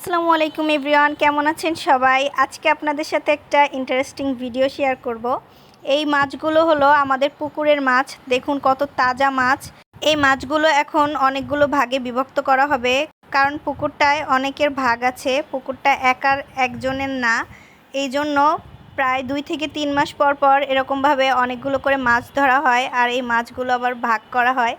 আসসালামু আলাইকুম এভরিওয়ান, কেমন আছেন সবাই? আজকে আপনাদের সাথে একটা ইন্টারেস্টিং ভিডিও শেয়ার করব। এই মাছগুলো হলো আমাদের পুকুরের মাছ। দেখুন কত তাজা মাছ। এই মাছগুলো এখন অনেকগুলো ভাগে বিভক্ত করা হবে, কারণ পুকুরটায় অনেকের ভাগ আছে। পুকুরটা একার একজনের না। এই জন্য প্রায় দুই থেকে তিন মাস পর পর এরকমভাবে অনেকগুলো করে মাছ ধরা হয় আর এই মাছগুলো আবার ভাগ করা হয়।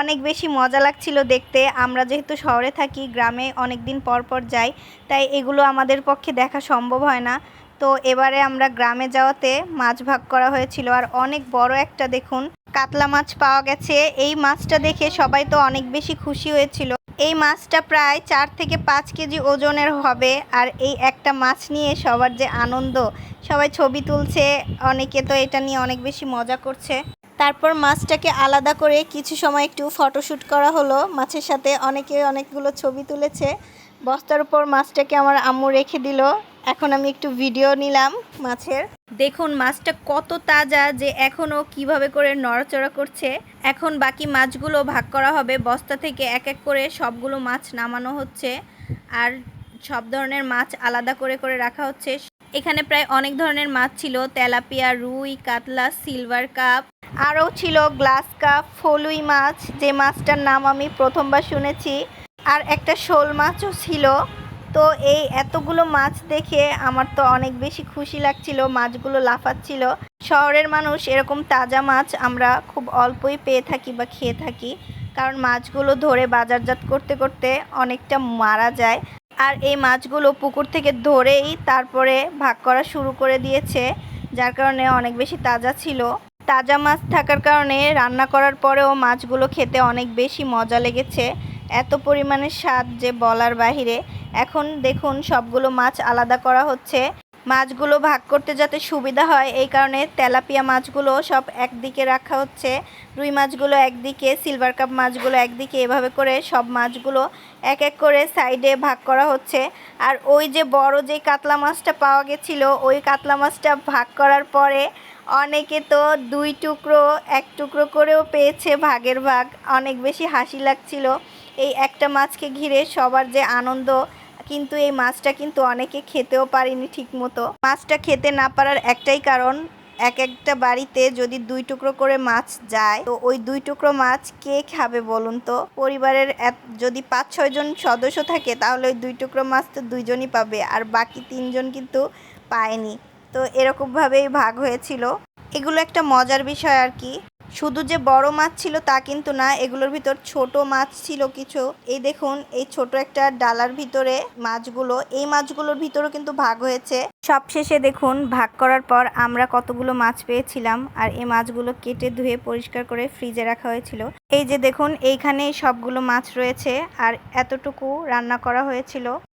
অনেক বেশি মজা লাগছিল দেখতে। আমরা যেহেতু শহরে থাকি, গ্রামে অনেক দিন পর পর যাই, তাই এগুলো আমাদের পক্ষে দেখা সম্ভব হয় না। তো এবারে আমরা গ্রামে যাওয়াতে মাছ ভাগ করা হয়েছিল। আর অনেক বড় একটা দেখুন, কাতলা মাছ পাওয়া গেছে। এই মাছটা দেখে সবাই তো অনেক বেশি খুশি হয়েছিল। এই মাছটা প্রায় চার থেকে পাঁচ কেজি ওজনের হবে আর এই একটা মাছ নিয়ে সবার যে আনন্দ, সবাই ছবি তুলছে, অনেকে তো এটা নিয়ে অনেক বেশি মজা করছে। তারপর মাছটাকে আলাদা করে কিছু সময় একটু ফটোশ্যুট করা হলো। মাছের সাথে অনেকে অনেকগুলো ছবি তুলেছে। বস্তার উপর মাছটাকে আমার আম্মু রেখে দিল। এখন আমি একটু ভিডিও নিলাম মাছের। দেখুন, মাছটা কত তাজা যে এখনও কীভাবে করে নড়াচড়া করছে। এখন বাকি মাছগুলো ভাগ করা হবে। বস্তা থেকে এক এক করে সবগুলো মাছ নামানো হচ্ছে। আর সব ধরনের মাছ আলাদা করে করে রাখা হচ্ছে। এখানে প্রায় অনেক ধরনের মাছ ছিল। তেলাপিয়া, রুই, কাতলা, সিলভার কাপ। আরও ছিল গ্লাস কাপ, ফলুই মাছ। যে মাছটার নাম আমি প্রথমবার শুনেছি। আর একটা শোল মাছও ছিল। তো এই এতগুলো মাছ দেখে আমার তো অনেক বেশি খুশি লাগছিল, মাছগুলো লাফাচ্ছিল। শহরের মানুষ এরকম তাজা মাছ আমরা খুব অল্পই পেয়ে থাকি বা খেয়ে থাকি, কারণ মাছগুলো ধরে বাজারজাত করতে করতে অনেকটা মারা যায়। আর এই মাছগুলো পুকুর থেকে ধরেই তারপরে ভাগ করা শুরু করে দিয়েছে, যার কারণে অনেক বেশি তাজা ছিল। তাজা মাছ থাকার কারণে রান্না করার পরেও মাছগুলো খেতে অনেক বেশি মজা লেগেছে। এত পরিমাণে স্বাদ যে বলার বাহিরে, এখন দেখুন সবগুলো মাছ আলাদা করা হচ্ছে। মাছগুলো ভাগ করতে যাতে সুবিধা হয়, এই কারণে তেলাপিয়া মাছগুলো সব একদিকে রাখা হচ্ছে। রুই মাছগুলো একদিকে, সিলভার কাপ মাছগুলো একদিকে, এভাবে করে সব মাছগুলো এক এক করে সাইডে ভাগ করা হচ্ছে। আর ওই যে বড় যে কাতলা মাছটা পাওয়া গেছিল, ওই কাতলা মাছটা ভাগ করার পরে অনেকে তো দুই টুকরো, এক টুকরো করেও পেয়েছে ভাগের ভাগ। অনেক বেশি হাসি লাগছিল। এই একটা মাছকে ঘিরে সবার যে আনন্দ, কিন্তু এই মাছটা কিন্তু অনেকে খেতেও পারিনি ঠিক মতো মাছটা খেতে না পারার একটাই কারণ, এক একটা বাড়িতে যদি দুই টুকরো করে মাছ যায়, তো ওই দুই টুকরো মাছ কে খাবে বলুন তো? পরিবারের যদি পাঁচ, ছয় জন সদস্য থাকে, তাহলে ওই দুই টুকরো মাছ তো দুইজনই পাবে, আর বাকি তিনজন কিন্তু পায়নি। তো এরকমভাবেই ভাগ হয়েছিল। এগুলো একটা মজার বিষয় আর কি। শুধু যে বড় মাছ ছিল তা কিন্তু না, এগুলোর ভিতর ছোট মাছ ছিল কিছু। এই দেখুন, এই ছোট একটা ডালার ভিতরে মাছগুলো, এই মাছগুলোর ভিতরও কিন্তু ভাগ হয়েছে। সবশেষে দেখুন, ভাগ করার পর আমরা কতগুলো মাছ পেয়েছিলাম আর এই মাছগুলো কেটে ধুয়ে পরিষ্কার করে ফ্রিজে রাখা হয়েছিল। এই যে দেখুন এইখানে সবগুলো মাছ রয়েছে আর এতটুকু রান্না করা হয়েছিল।